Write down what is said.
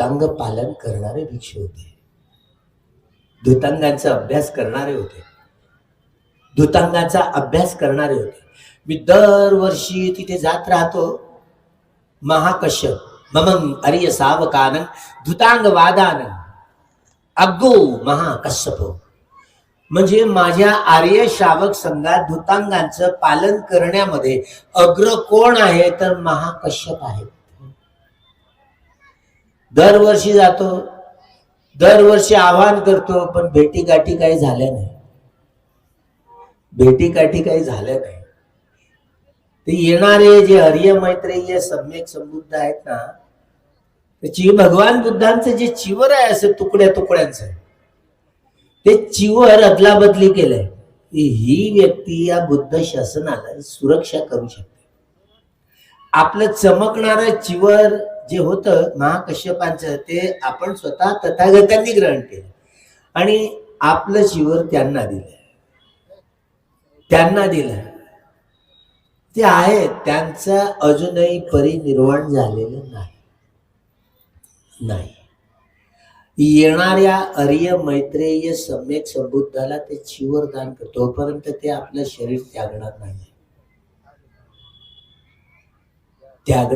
धुतांग पालन करणारे भिक्षू होते. धुतांगांचा अभ्यास करणारे होते. धुतांगाचा अभ्यास करणारे होते. मी दरवर्षी तिथे जात राहतो. महाकश्यप ममं अर्य सावकान धुतांग वादान अग्गो महाकश्यप. म्हणजे माझ्या आर्य श्रावक संघात धुतांगांचं पालन करण्यामध्ये अग्र कोण आहे? तर महाकश्यप आहे. दरवर्षी जातो दरवर्षी आवाहन करतो पण भेटीगाठी काही झाल्या नाही. भेटीकाठी काही झाल्या नाही. ते येणारे जे हरिय मैत्रेय सम्यक समृद्ध आहेत ना त्याची भगवान बुद्धांचं जे चिवर आहे असं तुकड्या तुकड्यांचं ते चिवर अदला बदली केलंय. की ही व्यक्ती या बुद्ध शासनाला सुरक्षा करू शकते. आपलं चमकणारं चिवर जे होतं महाकश्यपांचं ते आपण स्वतः तथागतांनी ग्रहण केलं. आणि आपलं शिवर त्यांना दिलं त्यांना दिलं ते आहे त्यांचं अजूनही परिनिर्वाण झालेलं नाही. नाही. येणाऱ्या अर्य मैत्रेय सम्यक संबुद्धाला ते चिवर दान करतो. तोपर्यंत ते आपलं शरीर त्यागणार नाही. त्याग